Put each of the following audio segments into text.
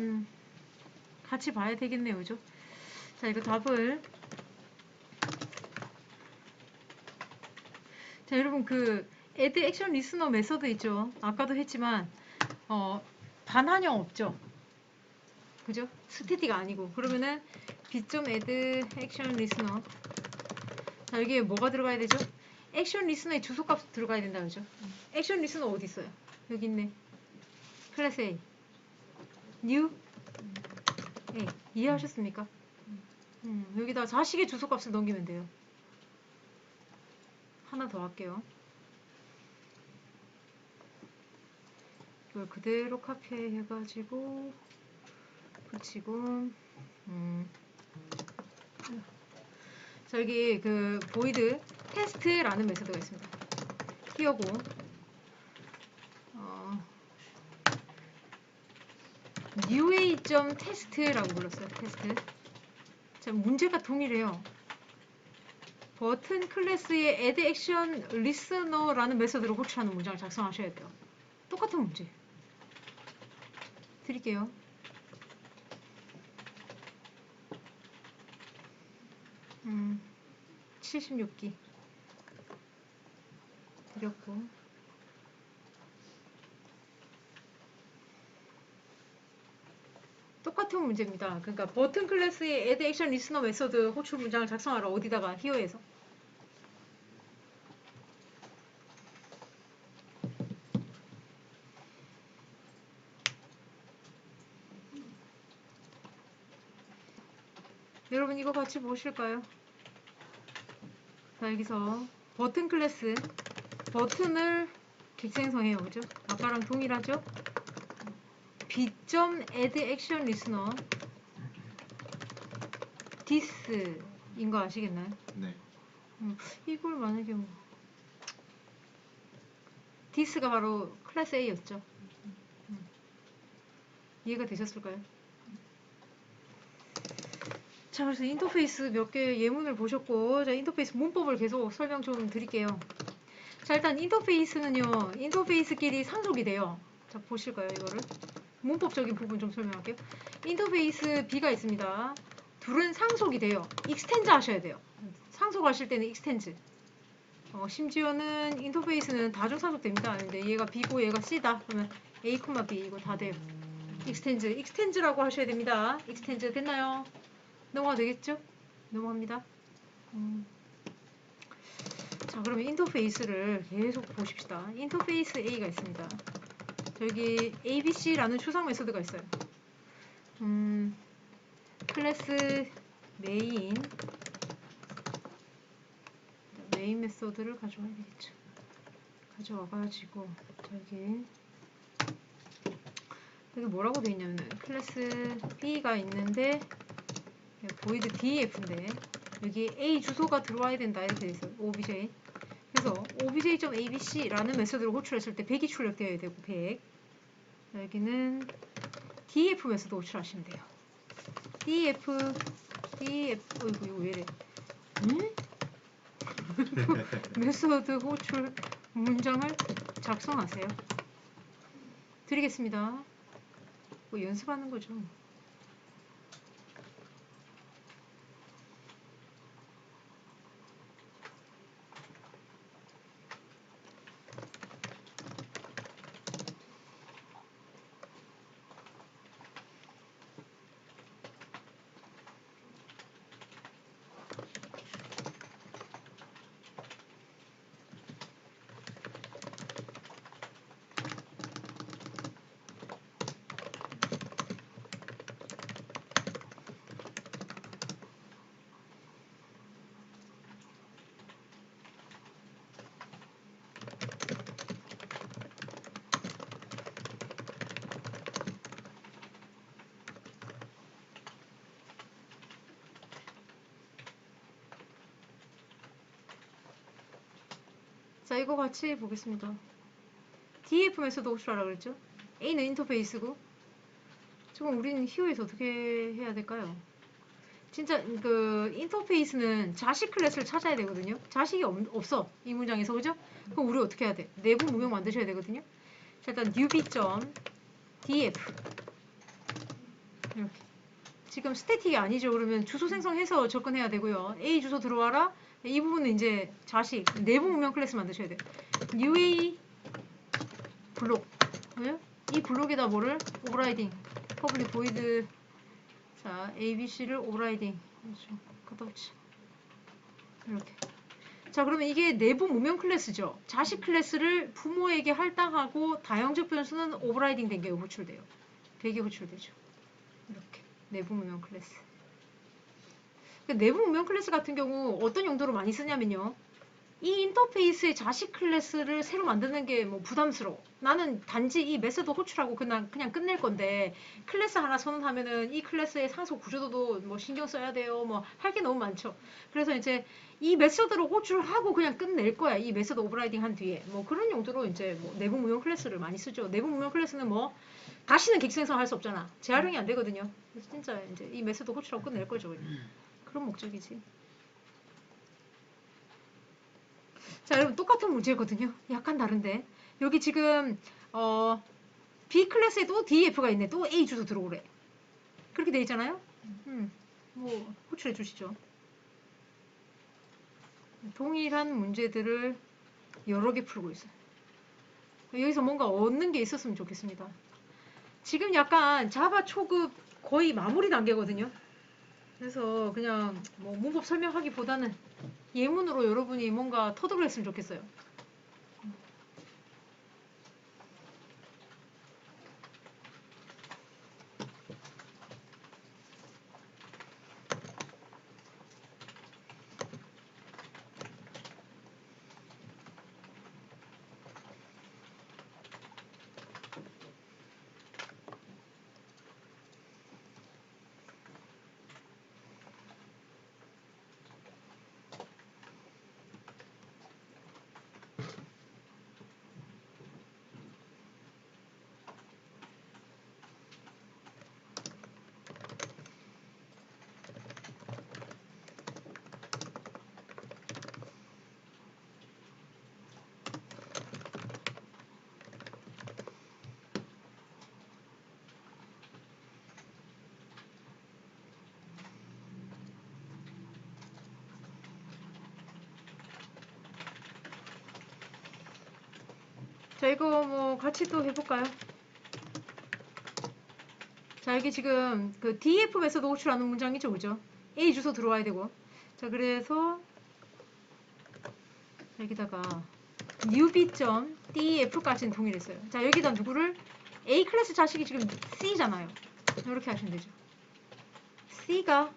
음, 같이 봐야 되겠네요. 그죠? 자, 이거 답을. 자, 여러분, 그, add action listener 메서드 있죠? 아까도 했지만, 어, 반환형 없죠? 그죠? 스태틱 아니고. 그러면은, b.add action listener. 자, 여기에 뭐가 들어가야 되죠? 액션 리스너의 주소값 들어가야 된다 그죠? 액션 리스너 어디 있어요? 여기 있네. 클래스 A. new A. 이해하셨습니까? 음, 여기다 자식의 주소값을 넘기면 돼요. 하나 더 할게요. 이걸 그대로 카피해가지고 붙이고 음. 자 여기 그 보이드 테스트라는 메소드가 있습니다. 띄우고 어, UA.test라고 불렀어요. 테스트. 자 문제가 동일해요. 버튼 클래스의 add action listener라는 메소드로 호출하는 문장을 작성하셔야 돼요. 똑같은 문제. 드릴게요. 음, 76기 드렸고 똑같은 문제입니다. 그러니까 버튼 클래스의 add action listener 메소드 호출 문장을 작성하라 어디다가 히어에서 여러분 이거 같이 보실까요? 자 여기서 버튼 클래스 버튼을 객생성해요 그죠? 아까랑 동일하죠? b.add action listener this인 거 아시겠나요? 네. 음, 이걸 만약에 뭐 this가 바로 클래스 A였죠. 음. 이해가 되셨을까요? 자, 그래서 인터페이스 몇 개 예문을 보셨고, 자, 인터페이스 문법을 계속 설명 좀 드릴게요. 자, 일단 인터페이스는요, 인터페이스끼리 상속이 돼요. 자, 보실까요, 이거를? 문법적인 부분 좀 설명할게요. 인터페이스 B가 있습니다. 둘은 상속이 돼요. 익스텐즈 하셔야 돼요. 상속하실 때는 익스텐즈. 어, 심지어는 인터페이스는 다중 상속됩니다. 근데 얘가 B고 얘가 C다. 그러면 A, B 이거 다 돼요. 익스텐즈, 익스텐즈라고 하셔야 됩니다. 익스텐즈 됐나요? 넘어가 되겠죠? 넘어갑니다. 음. 자, 그러면 인터페이스를 계속 보십시다. 인터페이스 A가 있습니다. 여기 ABC라는 추상 메소드가 있어요. 음, 클래스 메인 메인 메소드를 가져와야 되겠죠. 가져와가지고 저기 여기 뭐라고 돼 있냐면 클래스 B가 있는데 보이드 DF인데 여기 A 주소가 들어와야 된다 이렇게 돼 있어요. OBJ 그래서 obj.abc라는 메소드를 호출했을 때 100이 출력되어야 되고 100 여기는 df 메소드 호출하시면 돼요. df df 어이구 이거 왜 이래 응? 메소드 호출 문장을 작성하세요. 드리겠습니다. 뭐 연습하는 거죠. 자, 이거 같이 보겠습니다. DF에서도 호출하라 그랬죠? A는 인터페이스고, 지금 우리는 히어에서 어떻게 해야 될까요? 진짜 그 인터페이스는 자식 클래스를 찾아야 되거든요. 자식이 없, 없어 이 문장에서 그죠? 그럼 우리 어떻게 해야 돼? 내부 무명 만드셔야 되거든요. 자, 일단 newb.df 이렇게. 지금 스태틱이 아니죠. 그러면 주소 생성해서 접근해야 되고요. A 주소 들어와라. 이 부분은 이제 자식 내부 문명 클래스 만드셔야 돼요. UA 블록. 예? 이 블록에다 뭐를 오버라이딩. 퍼블릭 보이드. 자, ABC를 오버라이딩. 그렇죠. 컷오치. 이렇게. 자, 그러면 이게 내부 무명 클래스죠. 자식 클래스를 부모에게 할당하고 다형적 변수는 오버라이딩 된 게 호출돼요. 100이 호출되죠. 이렇게. 내부 무명 클래스. 그 내부 무명 클래스 같은 경우 어떤 용도로 많이 쓰냐면요. 이 인터페이스의 자식 클래스를 새로 만드는 게 뭐 부담스러워. 나는 단지 이 메서드 호출하고 그냥 그냥 끝낼 건데 클래스 하나 선언하면은 이 클래스의 상속 구조도도 뭐 신경 써야 돼요. 뭐 할 게 너무 많죠. 그래서 이제 이 메서드로 호출하고 그냥 끝낼 거야. 이 메서드 오버라이딩 한 뒤에 뭐 그런 용도로 이제 뭐 내부 무형 클래스를 많이 쓰죠. 내부 무형 클래스는 뭐 다시는 객 생성 할 수 없잖아. 재활용이 안 되거든요. 그래서 진짜 이제 이 메서드 호출하고 끝낼 거죠. 그냥. 그런 목적이지. 자, 여러분 똑같은 문제거든요. 약간 다른데. 여기 지금 어 B 클래스에 또 DF가 있네. 또 A 주소 들어오래. 그렇게 돼 있잖아요. 음. 뭐 호출해 주시죠. 동일한 문제들을 여러 개 풀고 있어요. 여기서 뭔가 얻는 게 있었으면 좋겠습니다. 지금 약간 자바 초급 거의 마무리 단계거든요. 그래서 그냥 뭐 문법 설명하기보다는 예문으로 여러분이 뭔가 터득을 했으면 좋겠어요. 자, 이거 뭐 같이 또 해볼까요? 자, 이게 지금 그 DF 메서드 호출하는 문장이죠, 그죠? A 주소 들어와야 되고. 자, 그래서 여기다가 newb.df까지는 동일했어요. 자, 여기다 누구를 A 클래스 자식이 지금 C잖아요. 이렇게 하시면 되죠. C가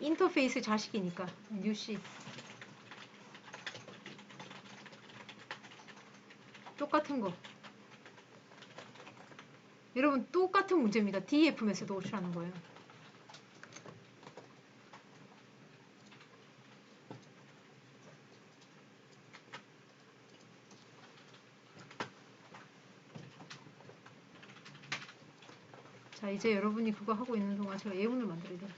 인터페이스 자식이니까 new C. 똑같은 거. 여러분 똑같은 문제입니다. DF 메서드 호출하는 거예요. 자 이제 여러분이 그거 하고 있는 동안 제가 예문을 만들어야 돼요.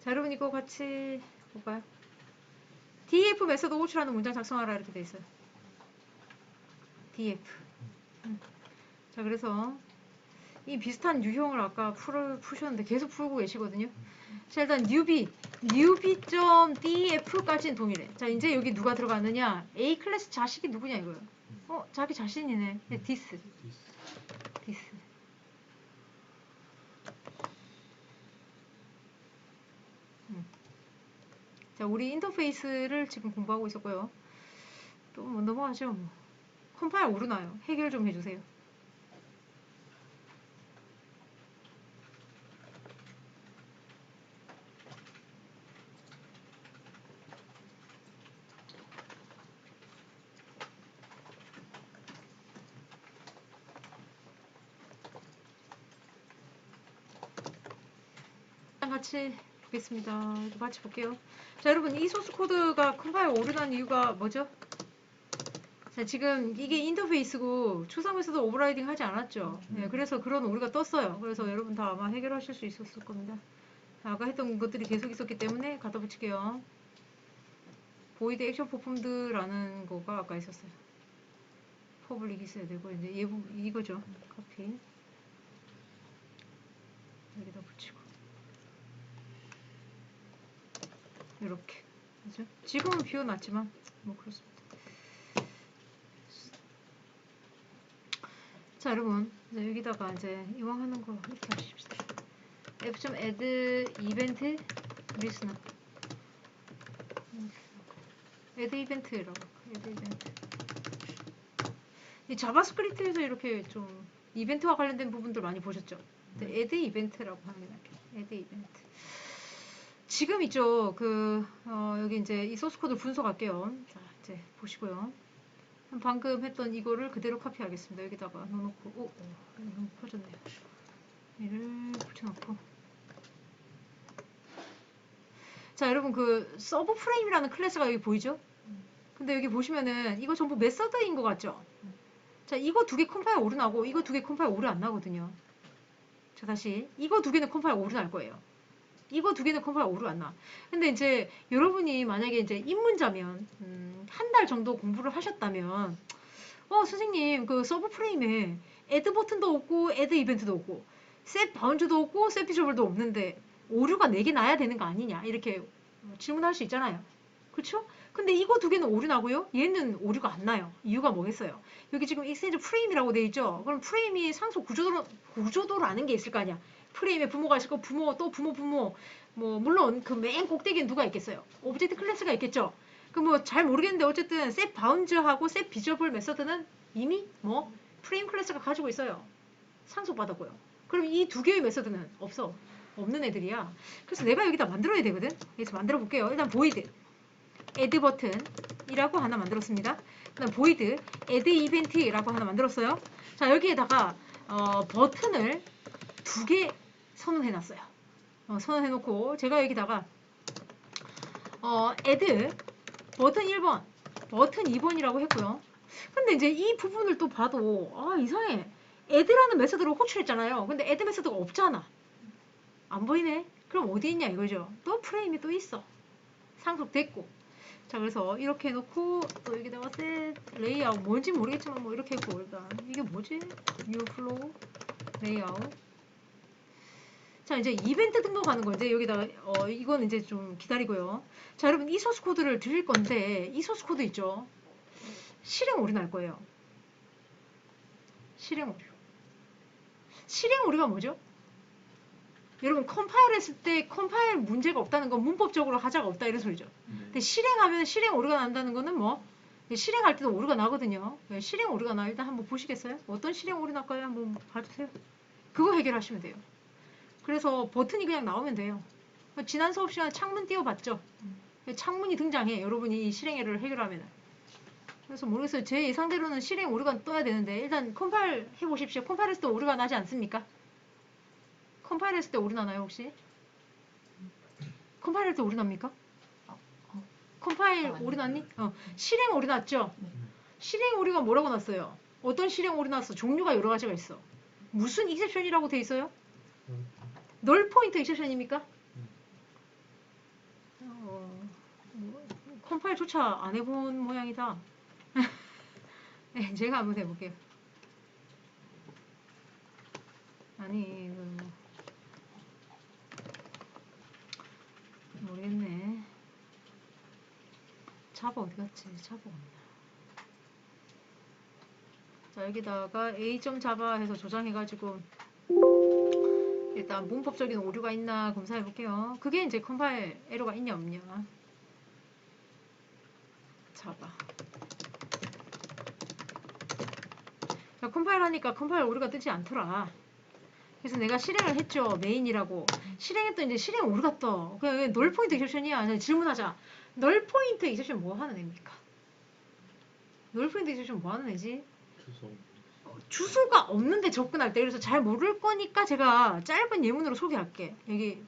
자 여러분 이거 같이 볼까요? DF 메서드 호출하는 문장 작성하라 이렇게 돼 있어요. DF. 음. 자, 그래서 이 비슷한 유형을 아까 풀, 푸셨는데 계속 풀고 계시거든요. 자, 일단 newb, newb.df까지는 동일해. 자, 이제 여기 누가 들어가느냐? A 클래스 자식이 누구냐 이거예요. 어, 자기 자신이네. 네, this. this. 음. 자, 우리 인터페이스를 지금 공부하고 있었고요. 또 뭐 넘어가죠. 뭐. 컴파일 오르나요? 해결 좀 해주세요. 같이 보겠습니다. 같이 볼게요. 자, 여러분 이 소스 코드가 컴파일 오르는 이유가 뭐죠? 네, 지금 이게 인터페이스고 초상에서도 오버라이딩 하지 않았죠. 음. 네, 그래서 그런 오류가 떴어요. 그래서 여러분 다 아마 해결하실 수 있었을 겁니다. 아까 했던 것들이 계속 있었기 때문에 갖다 붙일게요. 보이드 액션 포품드라는 거가 아까 있었어요. 퍼블릭 있어야 되고 이제 예부 이거죠. 커피 여기다 붙이고 이렇게 그죠? 지금은 비워놨지만 뭐 그렇습니다. 자 여러분 이제 여기다가 이제 이왕 하는 거 이렇게 하십시다. f add 이벤트 리스너 add 이벤트라고 add 이벤트 이 자바스크립트에서 이렇게 좀 이벤트와 관련된 부분들 많이 보셨죠? 근데 add 이벤트라고 하는 게 낫겠죠. add 이벤트 지금 있죠. 그 어, 여기 이제 이 소스 코드 분석할게요. 자 이제 보시고요. 방금 했던 이거를 그대로 카피하겠습니다. 여기다가 넣어놓고 오, 너무 퍼졌네요. 얘를 붙여놓고 자 여러분 그 서브 프레임이라는 클래스가 여기 보이죠? 근데 여기 보시면은 이거 전부 메서드인 것 같죠? 자 이거 두 개 컴파일 오류 나고 이거 두 개 컴파일 오류 안 나거든요. 자 다시 이거 두 개는 컴파일 오류 날 거예요. 이거 두 개는 컴파일 오류 안 나. 근데 이제 여러분이 만약에 이제 입문자면 음, 한 달 정도 공부를 하셨다면 어 선생님 그 서브 프레임에 애드 버튼도 없고 애드 이벤트도 없고 셋 바운드도 없고 셋 비저블도 없는데 오류가 4개 나야 되는 거 아니냐 이렇게 질문할 수 있잖아요. 그렇죠? 근데 이거 두 개는 오류 나고요. 얘는 오류가 안 나요. 이유가 뭐겠어요? 여기 지금 익스텐드 프레임이라고 돼 있죠. 그럼 프레임이 상속 구조도 구조도라는 게 있을 거 아니야. 프레임에 부모가 거 부모 또 부모 부모 뭐 물론 그 맨 꼭대기엔 누가 있겠어요? 오브젝트 클래스가 있겠죠. 그 뭐 잘 모르겠는데 어쨌든 셋 바운즈하고 셋 비저블 메서드는 이미 뭐 프레임 클래스가 가지고 있어요. 상속받았고요. 그럼 이 두 개의 메서드는 없어. 없는 애들이야. 그래서 내가 여기다 만들어야 되거든. 그래서 만들어 볼게요. 일단 void add button이라고 하나 만들었습니다. 그다음 void add event라고 하나 만들었어요. 자 여기에다가 어, 버튼을 두 개 선언해 놨어요. 어, 선언해 놓고 제가 여기다가 어, add 버튼 1번, 버튼 2번이라고 했고요. 근데 이제 이 부분을 또 봐도 아 이상해. add라는 메서드로 호출했잖아요. 근데 add 메서드가 없잖아. 안 보이네? 그럼 어디 있냐 이거죠. 또 프레임이 또 있어. 상속됐고. 자 그래서 이렇게 해놓고 또 여기다가 셋 레이아웃 뭔지 모르겠지만 뭐 이렇게 했고 일단 이게 뭐지? new flow 레이아웃 자 이제 이벤트 등록하는 건데 여기다가 어 이건 이제 좀 기다리고요. 자 여러분 이 소스 코드를 드릴 건데 이 소스 코드 있죠? 실행 오류 날 거예요. 실행 오류. 실행 오류가 뭐죠? 여러분 컴파일 했을 때 컴파일 문제가 없다는 건 문법적으로 하자가 없다 이런 소리죠. 근데 실행하면 실행 오류가 난다는 거는 뭐 실행할 때도 오류가 나거든요. 예, 실행 오류가 나 일단 한번 보시겠어요? 어떤 실행 오류 날까요? 한번 봐주세요. 그거 해결하시면 돼요. 그래서 버튼이 그냥 나오면 돼요. 지난 수업 시간에 창문 띄워봤죠? 창문이 등장해. 여러분이 이 실행에를 해결하면. 그래서 모르겠어요. 제 예상대로는 실행 오류가 떠야 되는데 일단 컴파일 해보십시오. 컴파일 했을 때 오류가 나지 않습니까? 컴파일 했을 때 오류 나나요 혹시? 컴파일 할때 오류 납니까? 컴파일 어, 아니요. 오류 났니? 어. 실행 오류 났죠? 네. 실행 오류가 뭐라고 났어요? 어떤 실행 오류 났어? 종류가 여러 가지가 있어. 무슨 익셉션이라고 돼 있어요? 널 포인트 익셉션입니까? 어, 뭐, 컴파일조차 안 해본 모양이다. 네, 제가 한번 해볼게요. 아니, 뭐. 모르겠네. 자바 어디 갔지? 자바 없나? 자, 여기다가 a.java 해서 저장해가지고 일단 문법적인 오류가 있나 검사해 볼게요. 그게 이제 컴파일 에러가 있냐 없냐. 자바. 자, 컴파일 하니까 컴파일 오류가 뜨지 않더라. 그래서 내가 실행을 했죠. 메인이라고. 실행했더니 이제 실행 오류가 떠. 그냥 널 포인트 익셉션이야. 그냥 질문하자. 널 포인트 익셉션 뭐 하는 애입니까? 널 포인트 익셉션 뭐 하는 애지? 주소 주소가 없는데 접근할 때. 그래서 잘 모를 거니까 제가 짧은 예문으로 소개할게. 여기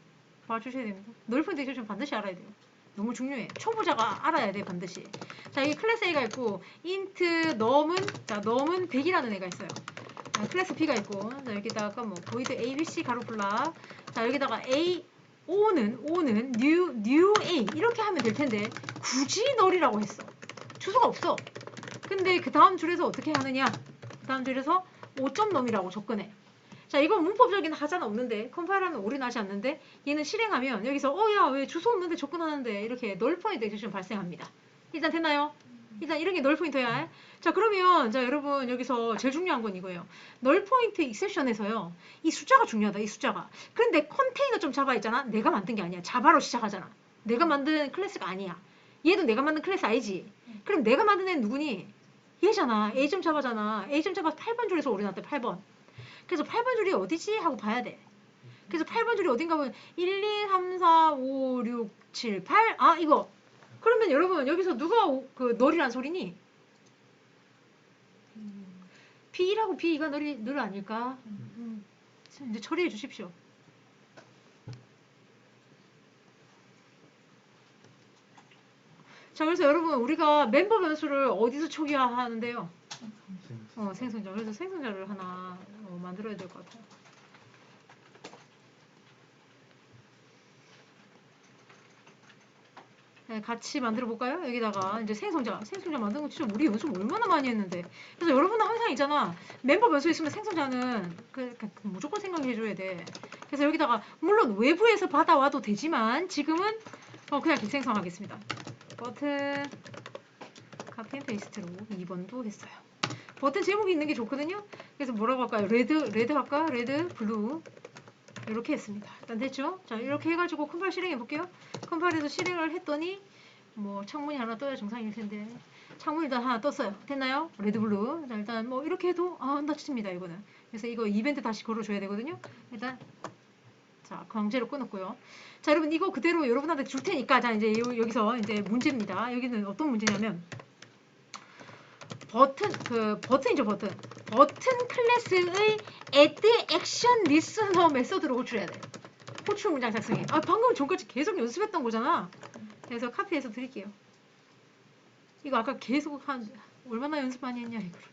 봐주셔야 됩니다. 넓은 디렉션 반드시 알아야 돼요. 너무 중요해. 초보자가 알아야 돼 반드시. 자 여기 클래스 A가 있고 int num은 자 num은 100이라는 애가 있어요. 자, 클래스 B가 있고 자 여기다가 뭐 void abc 가로 블락. 자 여기다가 A O는 O는 new new A. 이렇게 하면 될 텐데 굳이 널이라고 했어. 주소가 없어. 근데 그 다음 줄에서 어떻게 하느냐 그 다음 줄에서 5점 넘이라고 접근해. 자, 이건 문법적인 하자는 없는데, 컴파일하면 오류나지 않는데, 얘는 실행하면 여기서, 어, 야, 왜 주소 없는데 접근하는데, 이렇게 널 포인트 액션 발생합니다. 일단 됐나요? 일단 이런 게 널 포인트야. 자, 그러면, 자, 여러분, 여기서 제일 중요한 건 이거예요. 널 포인트 익셉션에서요, 이 숫자가 중요하다, 이 숫자가. 그런데 컨테이너 좀 자바 있잖아? 내가 만든 게 아니야. 자바로 시작하잖아. 내가 만든 클래스가 아니야. 얘도 내가 만든 클래스 아니지? 그럼 내가 만든 애는 누구니? 얘잖아. A 점 잡아잖아. A 점 잡아 8번 줄에서 오류 났대, 8번. 그래서 8번 줄이 어디지? 하고 봐야 돼. 그래서 8번 줄이 어딘가 보면 1, 2, 3, 4, 5, 6, 7, 8. 아, 이거. 그러면 여러분, 여기서 누가 오- 그 널이란 소리니? B라고 B가 널이, 널 아닐까? 음. 이제 처리해 주십시오. 자, 그래서 여러분, 우리가 멤버 변수를 어디서 초기화하는데요? 어, 생성자. 그래서 생성자를 하나 어, 만들어야 될 것 같아요. 네, 같이 만들어 볼까요? 여기다가 이제 생성자, 생성자 만드는 거 진짜 우리 연습 얼마나 많이 했는데. 그래서 여러분은 항상 있잖아. 멤버 변수 있으면 생성자는 그, 그- 그 무조건 생각해 줘야 돼. 그래서 여기다가 물론 외부에서 받아와도 되지만 지금은 어, 그냥 기생성하겠습니다. 버튼 카피 앤 페이스트로 2번도 했어요. 버튼 제목이 있는 게 좋거든요. 그래서 뭐라고 할까요? 레드, 레드 할까? 레드, 블루. 이렇게 했습니다. 일단 됐죠? 자, 이렇게 해가지고 컴파일 실행해 볼게요. 컴파일에서 실행을 했더니 뭐 창문이 하나 떠야 정상일 텐데 창문이 일단 하나 떴어요. 됐나요? 레드, 블루. 자, 일단 뭐 이렇게 해도 아, 안 다칩니다. 이거는. 그래서 이거 이벤트 다시 걸어줘야 되거든요. 일단 자, 강제로 끊었고요. 자, 여러분 이거 그대로 여러분한테 줄 테니까 자, 이제 요- 여기서 이제 문제입니다. 여기는 어떤 문제냐면 버튼 그 버튼이죠 버튼. 버튼 클래스의 add action listener 메서드로 호출해야 돼 호출 문장 작성해. 아 방금 전까지 계속 연습했던 거잖아. 그래서 카피해서 드릴게요. 이거 아까 계속 한 얼마나 연습 많이 했냐 이거 자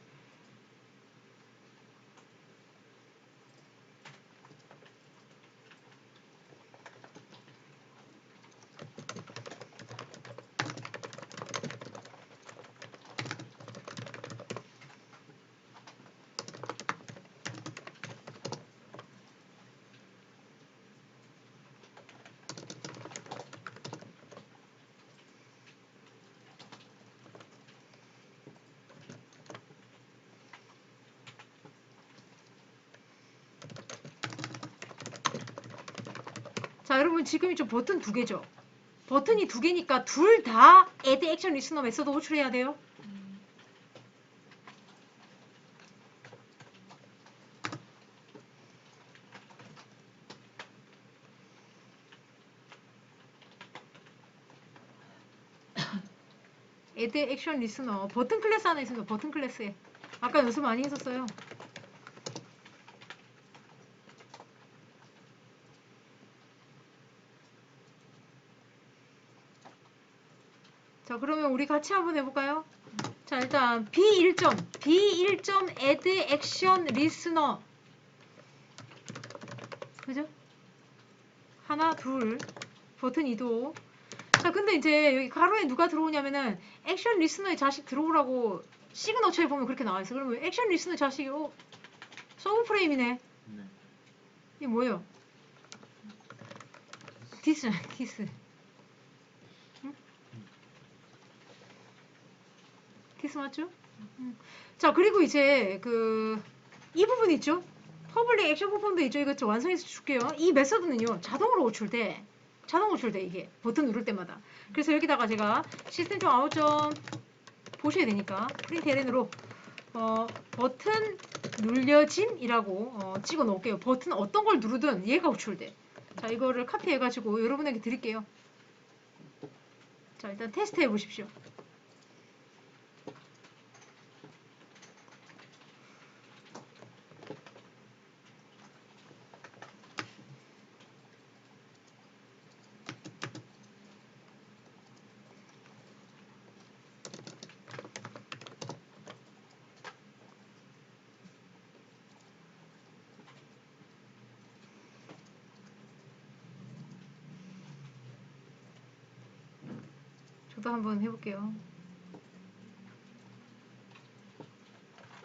여러분 지금 이쪽 버튼 두 개죠? 버튼이 두 개니까 둘 다 add action listener 메서드 호출해야 돼요. add action listener 버튼 클래스 하나 있습니다 버튼 클래스에 아까 연습 많이 했었어요 자 그러면 우리 같이 한번 해볼까요? 자 일단 B1점 B1점 add action listener 그죠? 하나 둘 버튼 이도 자 근데 이제 여기 가로에 누가 들어오냐면은 액션 리스너의 자식 들어오라고 시그너처에 보면 그렇게 나와 있어 그러면 액션 리스너 자식이 어 서브 프레임이네 네. 이게 뭐예요? 디스 디스 디스 맞죠? 응. 자 그리고 이제 그 이 부분 있죠? 퍼블릭 액션 퍼폼도 있죠? 이거 저 완성해서 줄게요. 이 메서드는요 자동으로 호출돼. 자동 호출돼 이게 버튼 누를 때마다. 그래서 여기다가 제가 시스템 점 아웃 점 보셔야 되니까 프린트 ln으로 어, 버튼 눌려짐이라고 어, 찍어 놓을게요. 버튼 어떤 걸 누르든 얘가 호출돼. 자 이거를 카피해가지고 여러분에게 드릴게요. 자 일단 테스트 해보십시오. 한번 해볼게요.